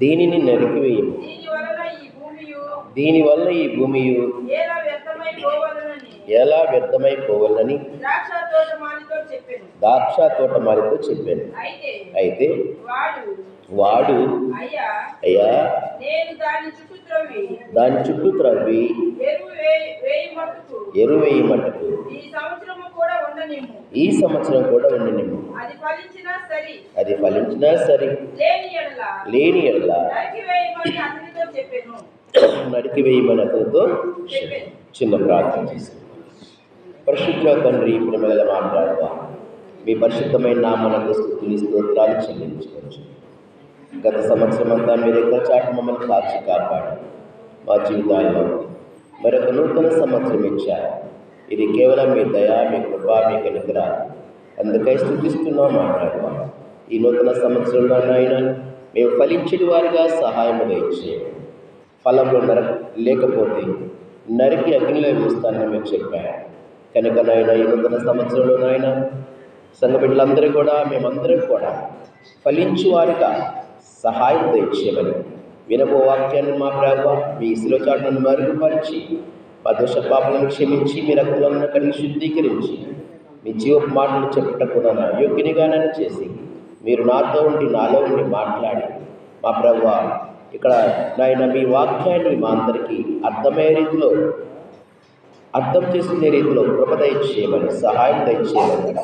దీనిని నరికివేయుము. దీనివల్ల ఈ భూమియు ఎలా వ్యర్థమైపోవాలని ద్రాక్ష తోటమాలితో చెప్పాను. అయితే వాడు అయ్యా దాని చుట్టూ త్రవ్వి. ఎరువేయి మటుకు ఈ సంవత్సరం కూడా ఉండనిమ్ము అది ఫలించినా సరి. అది ఫలించినా సరే. లేని ఎడల. లేని ఎడల. నరికివేయమని అతనితో చిన్న ప్రార్థన చేశాను. పరిశుద్ధ తండ్రి ప్రేమగల మాట్లాడదా మీ పరిశుద్ధమైన నామనకు స్థుతులు స్తోత్రాలు చెల్లించుకోవచ్చు గత సంవత్సరం అంతా మీరు ఎక్కడ చాటు మమ్మల్ని కాచి కాపాడు. మా జీవితాల్లో మరొక నూతన సంవత్సరం ఇచ్చారు. ఇది కేవలం మీ దయా మీ కృప మీ కనుకర అందుకై స్థుతిస్తున్నాం మాట్లాడదాం. ఈ నూతన సంవత్సరంలో నాయన మేము ఫలించడి వారిగా సహాయము దయచేయండి. ఫలంలో నర లేకపోతే నరికి అగ్నిలో వేస్తానని మీరు చెప్పారు కనుక నాయన ఈ నూతన సంవత్సరంలో నాయన సంఘ బిడ్డలందరూ కూడా మేమందరం కూడా ఫలించు వారిగా సహాయం దయచేయమని వినపో వాక్యాన్ని మా ప్రభావ మీ ఇసులో చాటును మరుగుపరిచి మా దోష పాపలను క్షమించి మీ రక్తులను కలిగి శుద్ధీకరించి మీ జీవపు మాటలు చెప్పుటకు నన్ను యోగ్యునిగా చేసి మీరు నాతో ఉండి నాలో ఉండి మాట్లాడి మా ప్రభు ఇక్కడ నాయన మీ వాక్యాన్ని మా అందరికీ అర్థమయ్యే రీతిలో అర్థం చేసుకునే రీతిలో కృప దయచేయమని సహాయం దయచేయమని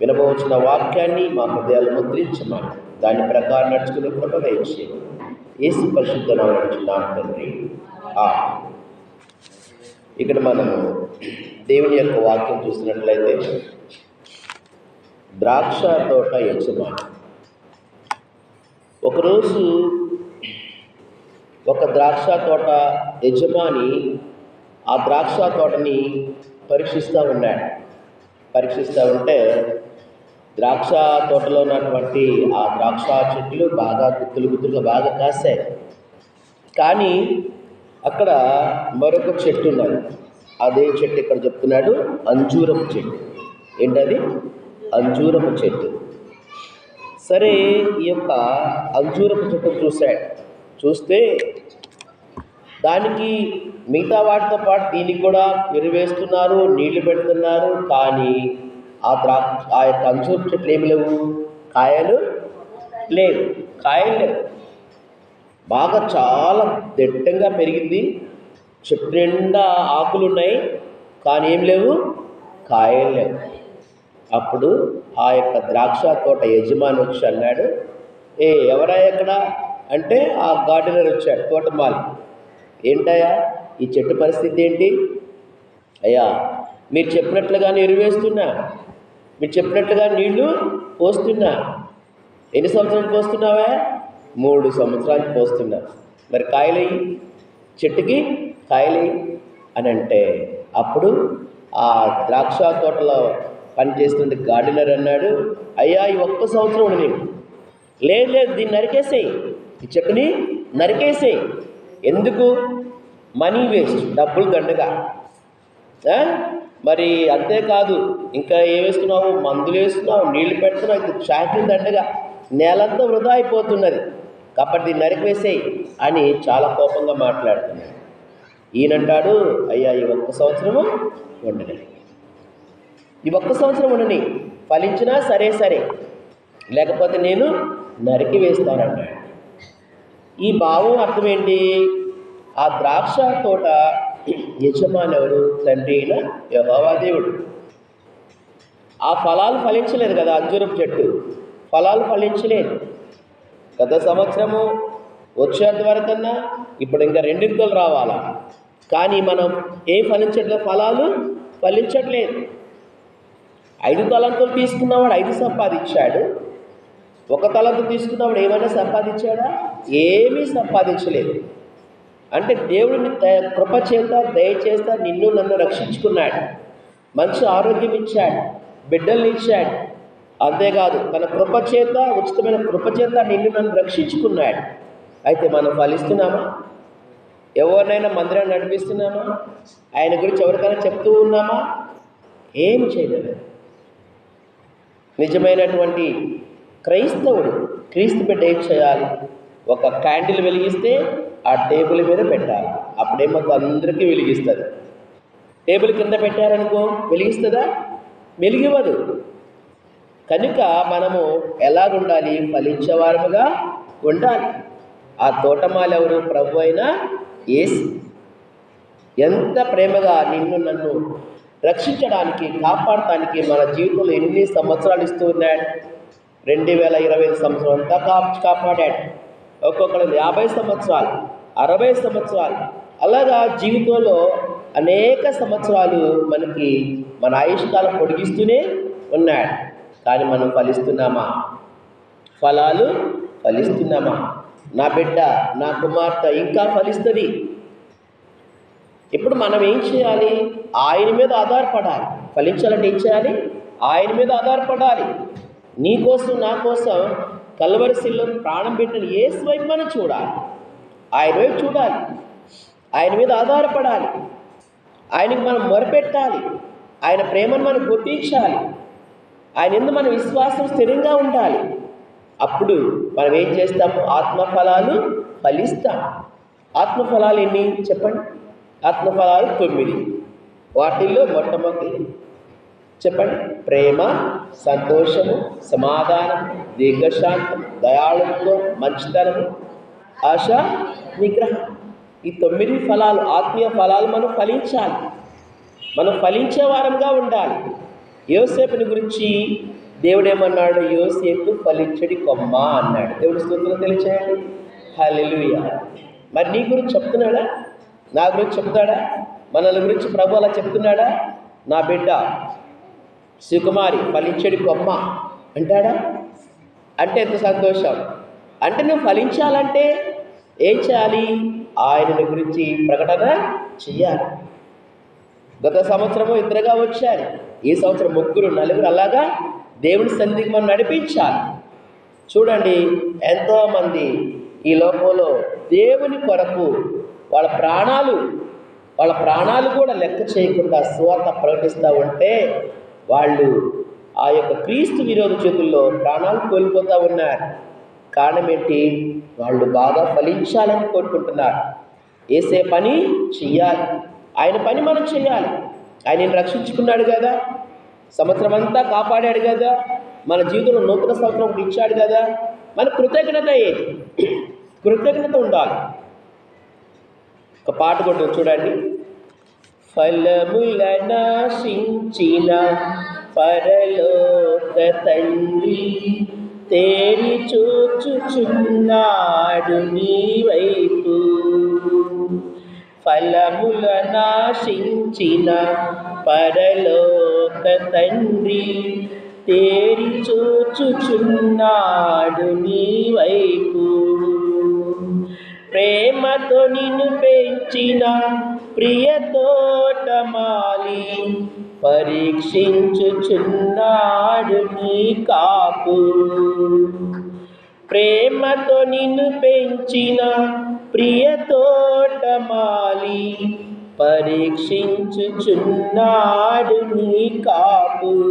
వినబోచిన వాక్యాన్ని మా హృదయాలు ముద్రించమని దాని ప్రకారం నడుచుకునే కృప దయచేయమని. ఏసు పరిశుద్ధ నడుచున్నాం తండ్రి. ఆ ఇక్కడ మనము దేవుని యొక్క వాక్యం చూసినట్లయితే ద్రాక్ష తోట యజమాని. ఒకరోజు ఒక ద్రాక్ష తోట యజమాని ఆ ద్రాక్ష తోటని పరీక్షిస్తూ ఉన్నాడు. పరీక్షిస్తూ ఉంటే ద్రాక్ష తోటలో ఉన్నటువంటి ఆ ద్రాక్ష చెట్లు బాగా గుత్తులు గుత్తులుగా బాగా కాసాయి కానీ అక్కడ మరొక చెట్టు ఉన్నది. అదే చెట్టు ఇక్కడ చెప్తున్నాడు అంజూరపు చెట్టు. ఏంటది? అంజూరపు చెట్టు. సరే ఈ యొక్క అంజూరపు చెట్టు చూశాడు. చూస్తే దానికి మిగతా వాటితో పాటు దీనికి కూడా ఎరువేస్తున్నారు నీళ్ళు పెడుతున్నారు. కానీ ఆ ద్రా ఆ యొక్క అంజూరపు చెట్లు ఏమి లేవు? కాయలు లేవు. కాయలు లేవు. బాగా చాలా దట్టంగా పెరిగింది. చెట్టు నిండా ఆకులు ఉన్నాయి కానీ ఏం లేవు? కాయలు లేవు. అప్పుడు ఆ యొక్క ద్రాక్ష తోట యజమాని వచ్చి అన్నాడు ఏ ఎవరా ఎక్కడ? అంటే ఆ గార్డెనర్ వచ్చాడు తోటమాలి. ఏంటయ్యా? ఈ చెట్టు పరిస్థితి ఏంటి? అయ్యా మీరు చెప్పినట్లుగా ఎరువేస్తున్నా మీరు చెప్పినట్లుగా నీళ్ళు పోస్తున్నా. ఎన్ని సంవత్సరాలు పోస్తున్నావా? మూడు సంవత్సరాలు పోస్తున్నా. మరి కాయలయ్యి చెట్టుకి కాయలయ్యి అని అంటే అప్పుడు ఆ ద్రాక్ష తోటలో పనిచేస్తున్న గార్డెనర్ అన్నాడు అయ్యా ఈ ఒక్క సంవత్సరం ఉండి లేదు లేదు దీన్ని నరికేసేయి. ఈ చెట్టుని నరికేసేయి. ఎందుకు? మనీ వేస్ట్ డబ్బులు దండగా మరి అంతేకాదు ఇంకా ఏం వేస్తున్నావు? మందులు వేస్తున్నావు నీళ్ళు పెడుతున్నావు ఇది దండగా. నేలంతా వృధా అయిపోతున్నది. కాబట్టి దీన్ని నరికివేసేయి అని చాలా కోపంగా మాట్లాడుతున్నాడు. ఈయనంటాడు అయ్యా ఈ ఒక్క సంవత్సరము ఉండని. ఈ ఒక్క సంవత్సరం ఉండని. ఫలించినా సరే సరే. లేకపోతే నేను నరికి వేస్తానన్నాడు ఈ భావం అర్థం ఏంటి ఆ ద్రాక్ష తోట యజమాని ఎవరు? తండ్రి అయిన ఆ ఫలాలు ఫలించలేదు కదా అంజూరపు చెట్టు. ఫలాలు ఫలించలేదు. గత సంవత్సరము వచ్చేంత వరకన్నా ఇప్పుడు ఇంకా రెండింతలు రావాలా? కానీ మనం ఏం ఫలించట్లేదు ఫలాలు? ఫలించట్లేదు. ఐదు తలంతులు తీసుకున్నవాడు ఐదు సంపాదించాడు. ఒక తలంపు తీసుకున్నవాడు ఏమైనా సంపాదించాడా? ఏమీ సంపాదించలేదు. అంటే దేవుడిని కృప చేత దయచేత నిన్ను నన్ను రక్షించుకున్నాడు. మంచి ఆరోగ్యం ఇచ్చాడు బిడ్డల్ని ఇచ్చాడు. అంతేకాదు తన కృప చేత ఉచితమైన కృప చేత నిన్ను నన్ను రక్షించుకున్నాడు. అయితే మనం ఫలిస్తున్నామా? ఎవరినైనా మందిరాన్ని నడిపిస్తున్నామా? ఆయన గురించి ఎవరికైనా చెప్తూ ఉన్నామా? ఏం చేయలేదు. నిజమైనటువంటి క్రైస్తవుడు క్రీస్తు బిడ్డ ఏం చేయాలి? ఒక క్యాండిల్ వెలిగిస్తే ఆ టేబుల్ మీద పెట్టాలి. అప్పుడేమో అందరికీ వెలిగిస్తుంది. టేబుల్ కింద పెట్టారనుకో వెలిగిస్తుందా? వెలిగివ్వదు. కనుక మనము ఎలాగుండాలి? ఫలించేవారముగా ఉండాలి. ఆ తోటమాలు ఎవరు ప్రభు అయినా ఏసి ఎంత ప్రేమగా నిన్ను నన్ను రక్షించడానికి కాపాడటానికి మన జీవితంలో ఎన్ని సంవత్సరాలు ఇస్తూ ఉన్నాడు? రెండు వేల ఇరవై ఐదు సంవత్సరం అంతా కా కాపాడాడు. ఒక్కొక్కరు యాభై సంవత్సరాలు అరవై సంవత్సరాలు. అలాగా జీవితంలో అనేక సంవత్సరాలు మనకి మన ఆయుష్కాలం పొడిగిస్తూనే ఉన్నాడు. కానీ మనం ఫలిస్తున్నామా? ఫలాలు ఫలిస్తున్నామా? నా బిడ్డ నా కుమార్తె ఇంకా ఫలిస్తుంది. ఇప్పుడు మనం ఏం చేయాలి? ఆయన మీద ఆధారపడాలి. ఫలించాలంటే ఏం చేయాలి? ఆయన మీద ఆధారపడాలి. నీ కోసం నా కోసం కలవరిశిల్లో ప్రాణం పెట్టిన ఏ వైపు మనం చూడాలి. ఆయన వైపు చూడాలి. ఆయన మీద ఆధారపడాలి. ఆయనకి మనం మొరపెట్టాలి. ఆయన ప్రేమను మనం గుర్తించాలి. ఆయన ఎందు మన విశ్వాసం స్థిరంగా ఉండాలి. అప్పుడు మనం ఏం చేస్తాము? ఆత్మఫలాలు ఫలిస్తాం. ఆత్మఫలాలు ఎన్ని? చెప్పండి. ఆత్మఫలాలు తొమ్మిది. వాటిల్లో మొట్టమొదటి చెప్పండి. ప్రేమ సంతోషము సమాధానం దీర్ఘశాంతం దయాళుత్వం మంచితనము ఆశ నిగ్రహం. ఈ తొమ్మిది ఫలాలు ఆత్మీయ ఫలాలు మనం ఫలించాలి. మనం ఫలించే వారంగా ఉండాలి. యోసేపుని గురించి దేవుడు ఏమన్నాడు యోసేపు ఫలించడి కొమ్మ అన్నాడు. దేవుడు స్తోత్రం తెలియచేయండి. హల్లెలూయా. మరి నీ గురించి చెప్తున్నాడా? నా గురించి చెప్తాడా? మనల గురించి ప్రభు అలా చెప్తున్నాడా? నా బిడ్డ సుకుమారి ఫలించడి కొమ్మ అంటాడా? అంటే ఎంత సంతోషం. అంటే నువ్వు ఫలించాలంటే ఏం చేయాలి? ఆయనని గురించి ప్రకటన చెయ్యాలి. గత సంవత్సరము ఇద్దరుగా వచ్చారు. ఈ సంవత్సరం ముగ్గురు నలుగురు అలాగా దేవుని సన్నిధికి మనం నడిపించాలి. చూడండి ఎంతోమంది ఈ లోకంలో దేవుని కొరకు వాళ్ళ ప్రాణాలు వాళ్ళ ప్రాణాలు కూడా లెక్క చేయకుండా స్వార్థ ప్రకటిస్తూ ఉంటే వాళ్ళు ఆ యొక్క క్రీస్తు విరోధ చేతుల్లో ప్రాణాలు కోల్పోతూ ఉన్నారు. కారణం ఏంటి? వాళ్ళు బాగా ఫలించాలని కోరుకుంటున్నారు. వేసే పని చెయ్యాలి. ఆయన పని మనం చేయాలి ఆయన రక్షించుకున్నాడు కదా. సంవత్సరం అంతా కాపాడాడు కదా. మన జీవితంలో నూతన సంవత్సరం ఒకటి ఇచ్చాడు కదా. మన కృతజ్ఞత ఏది? కృతజ్ఞత ఉండాలి. ఒక పాట కొట్టు చూడండి. ఫలముల నాశించిన పరలోక తండ్రి. తేరి చూచుచున్నాడు నీ వైపు. ఫలముల నాశించిన పరలోక తండ్రి. తేరి చూచుచున్నాడు నీ వైపు. ప్రేమతో నిన్ను పెంచిన ప్రియతో పరీక్షించుచున్నాడు నీ కాపు. ప్రేమతో నిన్ను పెంచిన ప్రియ తోటమాలి పరీక్షించుచున్నాడు నీ కాపు.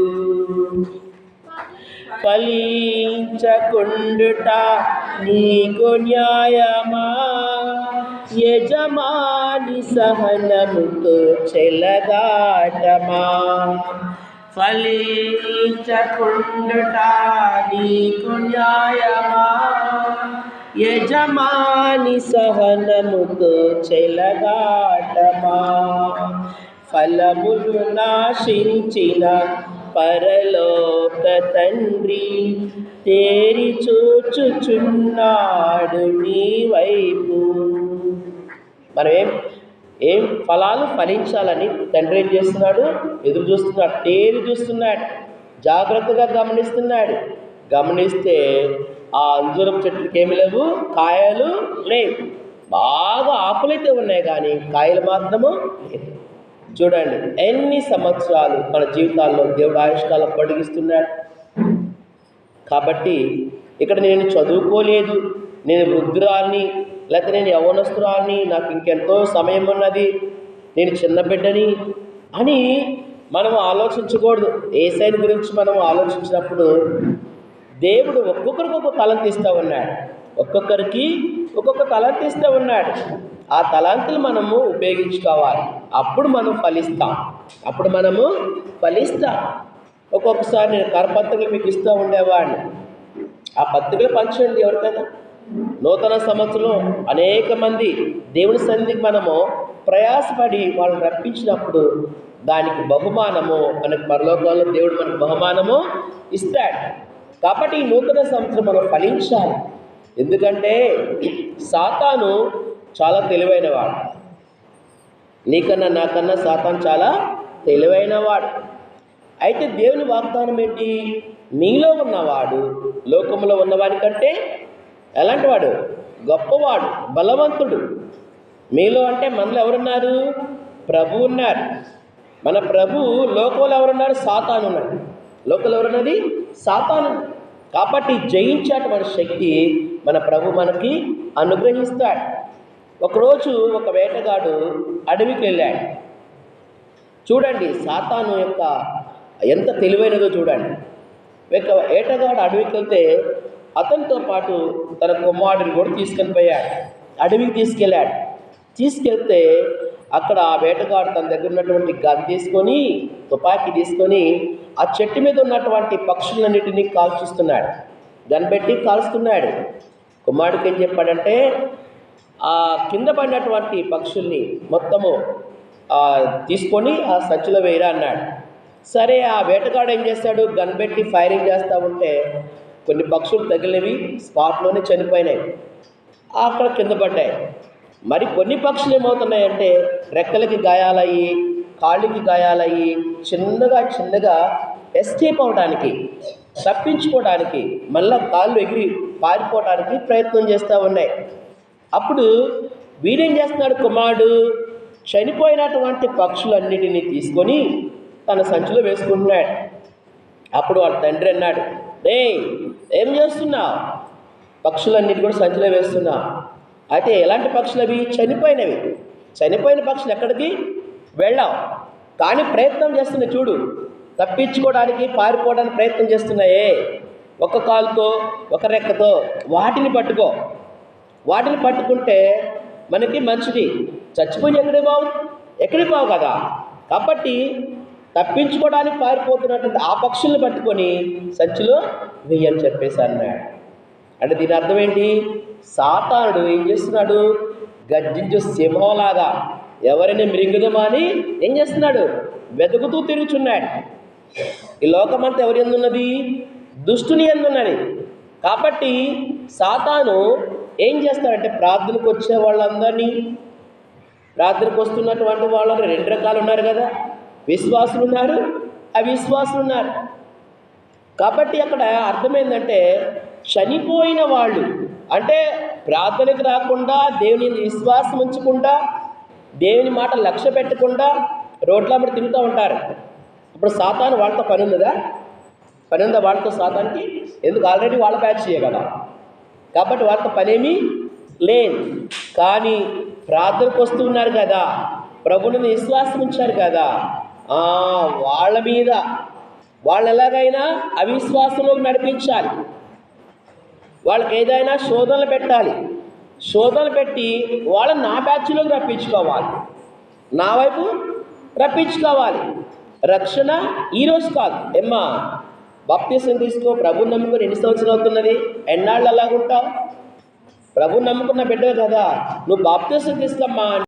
ఫలించకుండుట నీకు న్యాయమా? యజమాని సహనముతో చెలదాటమా ఫలించకుండుట నీకు న్యాయమా? యజమాని సహనముతో చెలగాటమా? ఫలములు నాశించిన పరలోక తండ్రి తేరి చూచుచున్నాడు నీ వైపు. మనం ఏం ఏం ఫలాలు ఫలించాలని తండ్రి ఏం చేస్తున్నాడు? ఎదురు చూస్తున్నాడు. తేరి చూస్తున్నాడు. జాగ్రత్తగా గమనిస్తున్నాడు. గమనిస్తే ఆ అంజూరం చెట్లకి ఏమి లేవు? కాయలు లేవు. బాగా ఆకులైతే ఉన్నాయి కానీ కాయలు మాత్రము లేవు. చూడండి ఎన్ని సంవత్సరాలు మన జీవితాల్లో దేవుడు ఆయుష్కాలం పొడిగిస్తున్నాడు. కాబట్టి ఇక్కడ నేను చదువుకోలేదు. నేను వృద్ధురాల్ని లేకపోతే నేను యవనస్తురాల్ని నాకు ఇంకెంతో సమయం ఉన్నది నేను చిన్న బిడ్డని అని మనం ఆలోచించకూడదు. ఏసైని గురించి మనం ఆలోచించినప్పుడు దేవుడు ఒక్కొక్కరికి ఒక్కొక్క తలంతి ఇస్తూ ఉన్నాడు. ఒక్కొక్కరికి ఒక్కొక్క తలంతి ఇస్తూ ఉన్నాడు. ఆ తలాంతులు మనము ఉపయోగించుకోవాలి. అప్పుడు మనం ఫలిస్తాం. అప్పుడు మనము ఫలిస్తాం. ఒక్కొక్కసారి నేను కరపత్రికలు మీకు ఇస్తూ ఉండేవాడిని. ఆ పత్రికలు పంచండి ఎవరికైనా? నూతన సంవత్సరం అనేక మంది దేవుని సన్నిధికి మనము ప్రయాసపడి వాళ్ళని రప్పించినప్పుడు దానికి బహుమానము మనకు పరలోకంలో దేవుడు మనకు బహుమానము ఇస్తాడు. కాబట్టి ఈ నూతన సంవత్సరం మనం ఫలించాలి. ఎందుకంటే సాతాను చాలా తెలివైనవాడు. నీకన్నా నాకన్నా సాతాను చాలా తెలివైనవాడు. అయితే దేవుని వాగ్దానం ఏంటి? నీలో ఉన్నవాడు లోకంలో ఉన్నవాడి కంటే ఎలాంటి వాడు గొప్పవాడు బలవంతుడు. మీలో అంటే మనలో ఎవరున్నారు? ప్రభు ఉన్నారు. మన ప్రభు లోకంలో ఎవరున్నారు? సాతాను ఉన్నాడు. లోకంలో ఎవరున్నది? సాతాను కాబట్టి జయించేటువంటి శక్తి మన ప్రభు మనకి అనుగ్రహిస్తాడు. ఒకరోజు ఒక వేటగాడు అడవికి వెళ్ళాడు. చూడండి సాతాను యొక్క ఎంత తెలివైనదో చూడండి. ఒక వేటగాడు అడవికి వెళ్తే అతనితో పాటు తన కుమారుడిని కూడా తీసుకొని పోయాడు. అడవికి తీసుకెళ్ళాడు. తీసుకెళ్తే అక్కడ ఆ వేటగాడు తన దగ్గర ఉన్నటువంటి గన్ తీసుకొని తుపాకీ తీసుకొని ఆ చెట్టు మీద ఉన్నటువంటి పక్షులన్నిటినీ కాల్చిస్తున్నాడు. గన్ పెట్టి కాల్స్తున్నాడు కుమారుడికి ఏం చెప్పాడంటే ఆ కింద పడినటువంటి పక్షుల్ని మొత్తము తీసుకొని ఆ సంచిలో వేయరా అన్నాడు. సరే ఆ వేటగాడు ఏం చేస్తాడు? గన్ పెట్టి ఫైరింగ్ చేస్తూ ఉంటే కొన్ని పక్షులు తగిలినవి స్పాట్లోనే చనిపోయినాయి. అక్కడ కింద పడ్డాయి. మరి కొన్ని పక్షులు ఏమవుతున్నాయంటే రెక్కలకి గాయాలయ్యి కాళ్ళకి గాయాలయ్యి చిన్నగా చిన్నగా ఎస్కేప్ అవడానికి తప్పించుకోవడానికి మళ్ళా కాళ్ళు ఎగిరి పారిపోవడానికి ప్రయత్నం చేస్తూ ఉన్నాయి. అప్పుడు వీరేం చేస్తున్నాడు కుమారుడు? చనిపోయినటువంటి పక్షులన్నిటినీ తీసుకొని తన సంచిలో వేసుకుంటున్నాడు. అప్పుడు వాళ్ళ తండ్రి అన్నాడు రే ఏం చేస్తున్నావు పక్షులన్నిటి కూడా సంచిలో వేస్తున్నావు అయితే ఎలాంటి పక్షులు అవి చనిపోయినవి. చనిపోయిన పక్షులు ఎక్కడికి? వెళ్ళావు కానీ ప్రయత్నం చేస్తున్నాయి చూడు తప్పించుకోవడానికి పారిపోవడానికి ప్రయత్నం చేస్తున్నాయే ఒక కాలుతో ఒక రెక్కతో వాటిని పట్టుకో. వాటిని పట్టుకుంటే మనకి మంచిది. చచ్చిపోయి ఎక్కడే బావు ఎక్కడికి బావు కదా? కాబట్టి తప్పించుకోవడానికి పారిపోతున్నటువంటి ఆ పక్షుల్ని పట్టుకొని సంచిలో వెయ్యని చెప్పేసి అన్నాడు. అంటే దీని అర్థం ఏంటి? సాతానుడు ఏం చేస్తున్నాడు? గర్జించు సింహంలాగా ఎవరిని మృంగుదమా అని ఏం చేస్తున్నాడు? వెతుకుతూ తిరుగుచున్నాడు. ఈ లోకమంతా ఎవరి ఎందున్నది? దుష్టుని ఎందున్నది? కాబట్టి సాతాను ఏం చేస్తాడంటే ప్రార్థనకు వచ్చే వాళ్ళందరినీ ప్రార్థనకు వస్తున్నటువంటి వాళ్ళు రెండు రకాలు ఉన్నారు కదా. విశ్వాసులు ఉన్నారు అవిశ్వాసులు ఉన్నారు కాబట్టి అక్కడ అర్థమైందంటే చనిపోయిన వాళ్ళు అంటే ప్రార్థనకు రాకుండా దేవుని విశ్వాసం ఉంచకుండా దేవుని మాట లక్ష్య పెట్టకుండా రోడ్ల మీద తిరుగుతూ ఉంటారు. ఇప్పుడు సాతాను వాళ్ళతో పని ఉన్నదా? పని ఉందా వాళ్ళతో సాతానికి? ఎందుకు? ఆల్రెడీ వాళ్ళ ప్యాచ్ చేయగలరా కాబట్టి వాళ్ళతో పనేమీ లేదు. కానీ ప్రార్థనకు వస్తూ ఉన్నారు కదా. ప్రభుని విశ్వాసం ఉంచారు కదా. వాళ్ళ మీద వాళ్ళు ఎలాగైనా అవిశ్వాసంలో నడిపించాలి. వాళ్ళకి ఏదైనా శోధనలు పెట్టాలి. శోధనలు పెట్టి వాళ్ళని నా బ్యాచ్లోకి రప్పించుకోవాలి. నా వైపు రప్పించుకోవాలి. రక్షణ ఈరోజు కాదు. ఎమ్మా బాప్తీసం తీసుకో ప్రభు నమ్ముకుని ఎన్ని సంవత్సరాలు అవుతున్నది? ఎన్నాళ్ళు అలాగుంటావు? ప్రభు నమ్ముకున్న బిడ్డ కదా. నువ్వు బాప్తీసం తీసుకోమ్మా